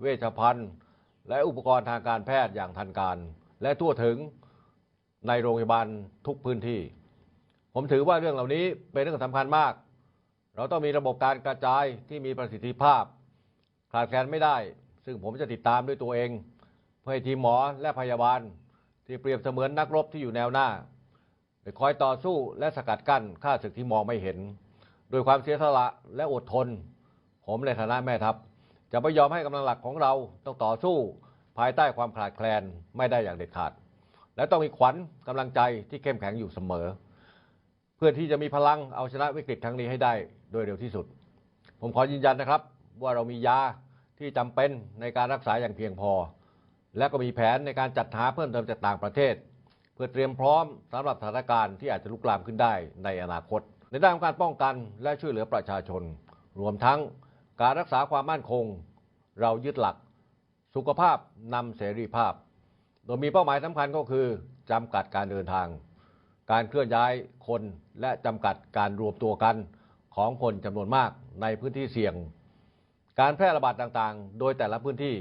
เวชภัณฑ์ และอุปกรณ์ทางการแพทย์อย่างทันการ และทั่วถึงในโรงพยาบาลทุกพื้นที่ ผมถือว่าเรื่องเหล่านี้เป็นเรื่องสำคัญมาก เราต้องมีระบบการกระจายที่มีประสิทธิภาพ ขาดแคลนไม่ได้ ซึ่งผมจะติดตามด้วยตัวเอง เพื่อให้ทีมหมอและพยาบาล ที่เปรียบเสมือนนักรบที่อยู่แนวหน้าได้คอยต่อสู้และสกัดกั้นข้าศึกที่มองไม่เห็น โดวยความเสียสละและอดทน ผมในฐานะแม่ทัพ จะไม่ยอมให้กำลังหลักของเราต้องต่อสู้ภายใต้ความขาดแคลนไม่ได้อย่างเด็ดขาด และต้องมีขวัญกำลังใจที่เข้มแข็งอยู่เสมอ เพื่อที่จะมีพลังเอาชนะวิกฤตครั้งนี้ให้ได้โดยเร็วที่สุด ผมขอยืนยันนะครับ ว่าเรามียาที่จำเป็นในการรักษาอย่างเพียงพอ และก็มีแผนในการจัดหาเพิ่มเติมจากต่างประเทศ เพื่อเตรียมพร้อมสำหรับสถานการณ์ที่อาจจะลุกลามขึ้นได้ในอนาคต ในด้านของการป้องกันและช่วยเหลือประชาชน รวมทั้ง การรักษาความมั่นคง เรายึดหลัก สุขภาพนำเสรีภาพ โดยมีเป้าหมายสำคัญก็คือจำกัดการเดินทาง การเคลื่อนย้ายคนและจำกัดการรวมตัวกันของคนจำนวนมากในพื้นที่เสี่ยง การแพร่ระบาดต่างๆ โดยแต่ละพื้นที่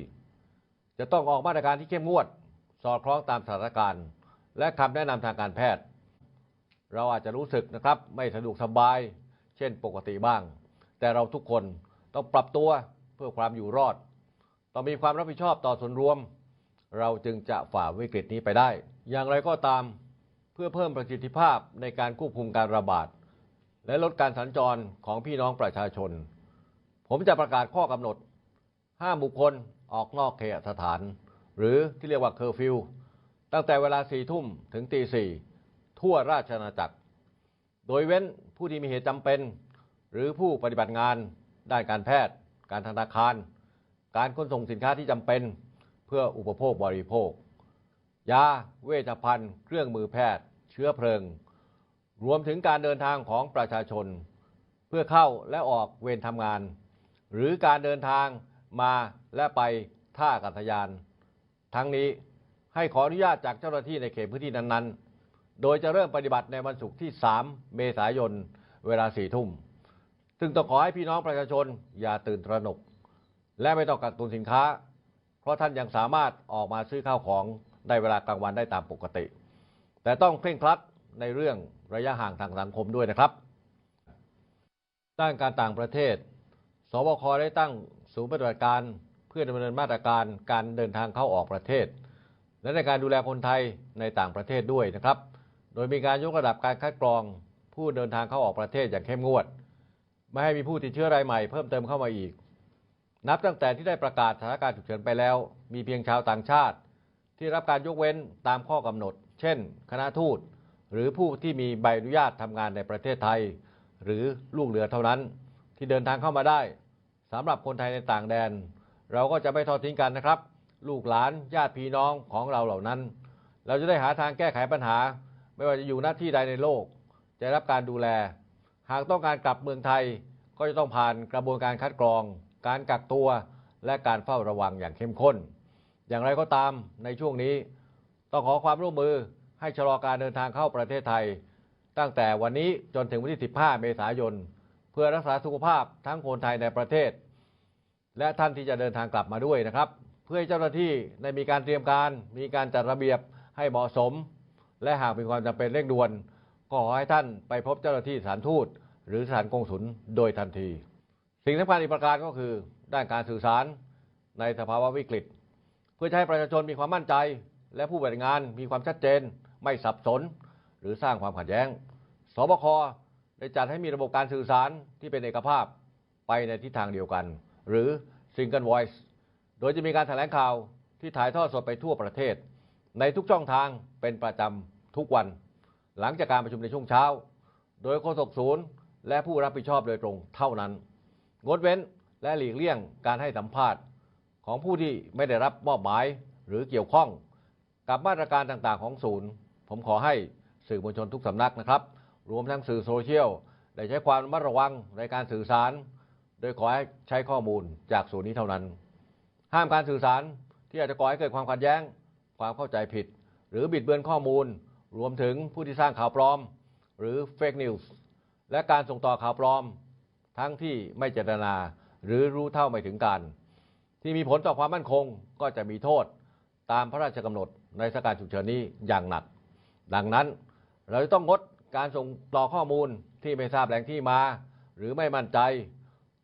จะต้องออกมาตรการที่เข้มงวด สอดคล้องตามสถานการณ์ และคำแนะนำทางการแพทย์ เราอาจจะรู้สึกนะครับไม่สะดวกสบาย เช่นปกติบ้าง แต่เราทุกคน ต้องปรับตัวเพื่อความอยู่รอด ต้องมีความรับผิดชอบต่อส่วนรวม เราจึงจะฝ่าวิกฤตนี้ไปได้ อย่างไรก็ตามเพื่อเพิ่มประสิทธิภาพในการควบคุมการระบาด และลดการสัญจรของพี่น้องประชาชน ผมจะประกาศข้อกำหนดห้ามบุคคลออกนอกเขตสถาน หรือที่เรียกว่าเคอร์ฟิวตั้งแต่เวลาสี่ทุ่มถึงตีสี่ทั่วราชอาณาจักร โดยเว้นผู้ที่มีเหตุจำเป็น หรือผู้ปฏิบัติงาน ด้านการแพทย์ การธนาคาร การขนส่งสินค้าที่จำเป็นเพื่ออุปโภคบริโภค ยา เวชภัณฑ์ เครื่องมือแพทย์ เชื้อเพลิง รวมถึงการเดินทางของประชาชน เพื่อเข้าและออกเวรทำงาน หรือการเดินทางมาและไปท่าอากาศยาน ทั้งนี้ให้ขออนุญาตจากเจ้าหน้าที่ในเขตพื้นที่นั้นๆ โดยจะเริ่มปฏิบัติในวันศุกร์ที่ 3 เมษายน เวลา4ทุ่ม ซึ่งต้องขอให้พี่น้องประชาชนอย่าตื่นตระหนก และไม่ต้องกักตุนสินค้า เพราะท่านยังสามารถออกมาซื้อข้าวของในเวลากลางวันได้ตามปกติ แต่ต้องเคร่งครัดในเรื่องระยะห่างทางสังคมด้วยนะครับด้านการต่างประเทศ สบคได้ตั้งศูนย์ปฏิบัติการเพื่อดำเนินมาตรการการเดินทางเข้าออกประเทศ และในการดูแลคนไทยในต่างประเทศด้วยนะครับ โดยมีการยกระดับการคัดกรองผู้เดินทางเข้าออกประเทศอย่างเข้มงวด ไม่ให้มีผู้ติดเชื้อรายใหม่เพิ่มเติมเข้ามาอีก นับตั้งแต่ที่ได้ประกาศสถานการณ์ฉุกเฉินไปแล้ว มีเพียงชาวต่างชาติ ที่รับการยกเว้นตามข้อกำหนด เช่น คณะทูตหรือผู้ที่มีใบอนุญาตทำงานในประเทศไทย หรือลูกเรือเท่านั้น ที่เดินทางเข้ามาได้สำหรับคนไทยในต่างแดน เราก็จะไม่ทอดทิ้งกันนะครับ ลูกหลานญาติพี่น้องของเราเหล่านั้น เราจะได้หาทางแก้ไขปัญหา ไม่ว่าจะอยู่หน้าที่ใดในโลกจะรับการดูแล หากต้องการกลับเมืองไทยก็จะต้องผ่านกระบวนการคัดกรอง การกักตัว และการเฝ้าระวังอย่างเข้มข้น อย่างไรก็ตามในช่วงนี้ ต้องขอความร่วมมือให้ชะลอการเดินทางเข้าประเทศไทย ตั้งแต่วันนี้จนถึงวันที่ 15 เมษายน เพื่อรักษาสุขภาพทั้งคนไทยในประเทศ และท่านที่จะเดินทางกลับมาด้วยนะครับ เพื่อให้เจ้าหน้าที่ได้มีการเตรียมการ มีการจัดระเบียบให้เหมาะสม และหากมีความจำเป็นเร่งด่วน ขอให้ท่านไปพบเจ้าหน้าที่สถานทูต หรือสถานกงสุลโดยทันที สิ่งสำคัญอีกประการก็คือด้านการสื่อสารในสภาวะวิกฤต เพื่อจะให้ประชาชนมีความมั่นใจ และผู้ปฏิบัติงานมีความชัดเจน ไม่สับสน หรือสร้างความขัดแย้งสบคได้จัดให้มีระบบการสื่อสารที่เป็นเอกภาพไปในทิศทางเดียวกัน หรือ Single Voice โดยจะมีการแถลงข่าวที่ถ่ายทอดสดไปทั่วประเทศ ในทุกช่องทางเป็นประจำทุกวัน หลังจากการประชุมในช่วงเช้า โดยโฆษกศูนย์ และผู้รับผิดชอบโดยตรงเท่านั้น งดเว้นและหลีกเลี่ยงการให้สัมภาษณ์ของผู้ที่ไม่ได้รับมอบหมายหรือเกี่ยวข้อง กับมาตรการต่างๆของศูนย์ ผมขอให้สื่อมวลชนทุกสำนักนะครับ รวมทั้งสื่อโซเชียลได้ใช้ความระมัดระวังในการสื่อสาร โดยขอให้ใช้ข้อมูลจากศูนย์นี้เท่านั้น ห้ามการสื่อสารที่อาจจะก่อให้เกิดความขัดแย้ง ความเข้าใจผิด หรือบิดเบือนข้อมูล รวมถึงผู้ที่สร้างข่าวปลอม หรือ Fake News และการส่งต่อข่าวปลอม ทั้งที่ไม่เจตนา หรือรู้เท่าไม่ถึงการ ที่มีผลต่อความมั่นคงก็จะมีโทษตามพระราชกำหนดในสถานการณ์ฉุกเฉินนี้อย่างหนัก ดังนั้นเราจะต้องงดการส่งต่อข้อมูลที่ไม่ทราบแหล่งที่มา หรือไม่มั่นใจ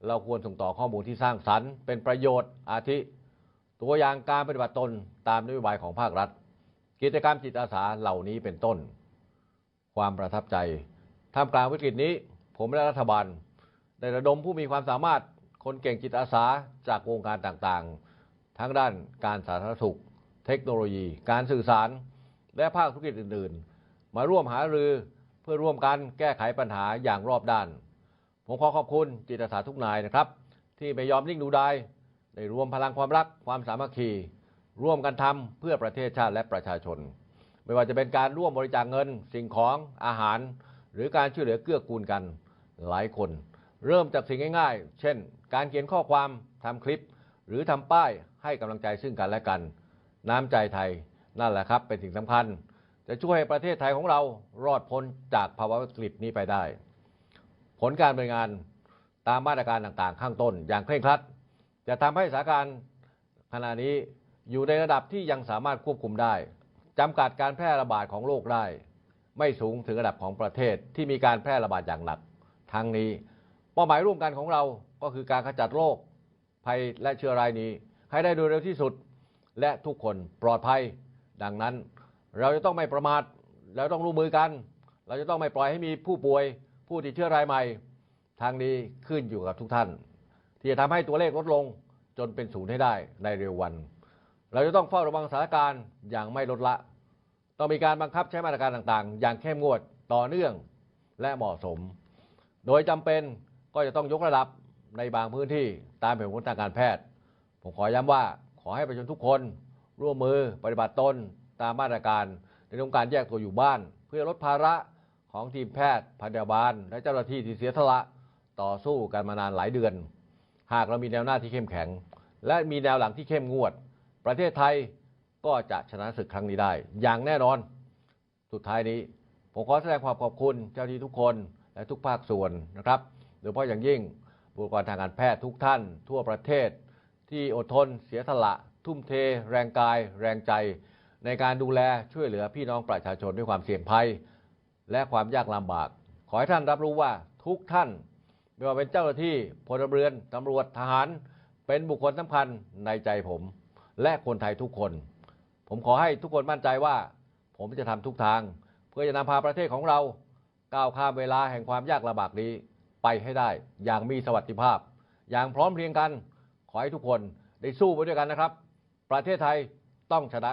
เราควรส่งต่อข้อมูลที่สร้างสรรค์เป็นประโยชน์อาทิ ตัวอย่างการปฏิบัติตนตามนโยบายของภาครัฐ กิจกรรมจิตอาสาเหล่านี้เป็นต้น ความประทับใจท่ามกลางวิกฤตนี้ ผมและรัฐบาลได้ระดมผู้มีความสามารถคนเก่งจิตอาสาจากวงการต่างๆ ทั้งด้านการสาธารณสุข เทคโนโลยี การสื่อสาร และภาคธุรกิจอื่นๆ มาร่วมหารือเพื่อร่วมกันแก้ไขปัญหาอย่างรอบด้าน ผมขอขอบคุณจิตอาสาทุกนายนะครับ ที่ไม่ยอมนิ่งดูดายได้รวมพลังความรักความสามัคคี ร่วมกันทำเพื่อประเทศชาติและประชาชน ไม่ว่าจะเป็นการร่วมบริจาคเงิน สิ่งของอาหาร หรือการช่วยเหลือเกื้อกูลกันหลายคน เริ่มจากสิ่งง่าย ๆ เช่น การเขียนข้อความทำคลิป หรือทำป้ายให้กำลังใจซึ่งกันและกัน น้ำใจไทยนั่นแหละครับเป็นสิ่งสำคัญ จะช่วยให้ประเทศไทยของเรารอดพ้นจากภาวะวิกฤตนี้ไปได้ ผลการบริงานตามมาตรการต่างๆ ข้างต้นอย่างเคร่งครัด จะทำให้สถานการณ์ขณะนี้ อยู่ในระดับที่ยังสามารถควบคุมได้จำกัดการแพร่ระบาดของโรคได้ ไม่สูงถึงระดับของประเทศที่มีการแพร่ระบาดอย่างหนัก ทั้งนี้เป้าหมายร่วมกันของเราก็คือการขจัดโรคภัยและเชื้อรายนี้ ให้ได้โดยเร็วที่สุด และทุกคนปลอดภัย ดังนั้นเราจะต้องไม่ประมาทเราต้องร่วมมือกัน เราจะต้องไม่ปล่อยให้มีผู้ป่วย ผู้ติดเชื้อรายใหม่ ทางนี้ขึ้นอยู่กับทุกท่าน ที่จะทำให้ตัวเลขลดลงจนเป็นศูนย์ให้ได้ในเร็ววัน เราจะต้องเฝ้าระวังสถานการณ์อย่างไม่ลดละ ต้องมีการบังคับใช้มาตรการต่างๆ อย่างเข้มงวดต่อเนื่องและเหมาะสม โดยจำเป็นก็จะต้องยกระดับในบางพื้นที่ตามเหตุผลทางการแพทย์ ผมขอย้ำว่าขอให้ประชาชนทุกคน ร่วมมือปฏิบัติตนตามมาตรการในเรื่องการแยกตัวอยู่บ้าน เพื่อลดภาระของทีมแพทย์พยาบาล และเจ้าหน้าที่ที่เสียสละต่อสู้กันมานานหลายเดือน หากเรามีแนวหน้าที่เข้มแข็ง และมีแนวหลังที่เข้มงวด ประเทศไทยก็จะชนะศึกครั้งนี้ได้ อย่างแน่นอน สุดท้ายนี้ ผมขอแสดงความขอบคุณเจ้าหน้าที่ทุกคนและทุกภาคส่วนนะครับโดยเฉพาะอย่างยิ่งบุคลากรทางการแพทย์ทุกท่าน ทั่วประเทศ ที่อดทนเสียสละ ทุ่มเท แรงกาย แรงใจ ในการดูแลช่วยเหลือพี่น้องประชาชนด้วยความเสี่ยงภัย และความยากลำบาก ขอให้ท่านรับรู้ว่าทุกท่านไม่ว่าเป็นเจ้าหน้าที่พลเรือนตำรวจทหาร เป็นบุคคลสำคัญในใจผม และคนไทยทุกคน ผมขอให้ทุกคนมั่นใจว่า ผมจะทำทุกทาง เพื่อจะนำพาประเทศของเราก้าวข้ามเวลาแห่งความยากลำบากนี้ไปให้ได้อย่างมีสวัสดิภาพ อย่างพร้อมเพรียงกัน ขอให้ทุกคนได้สู้ไปด้วยกันนะครับ ประเทศไทยต้องชนะ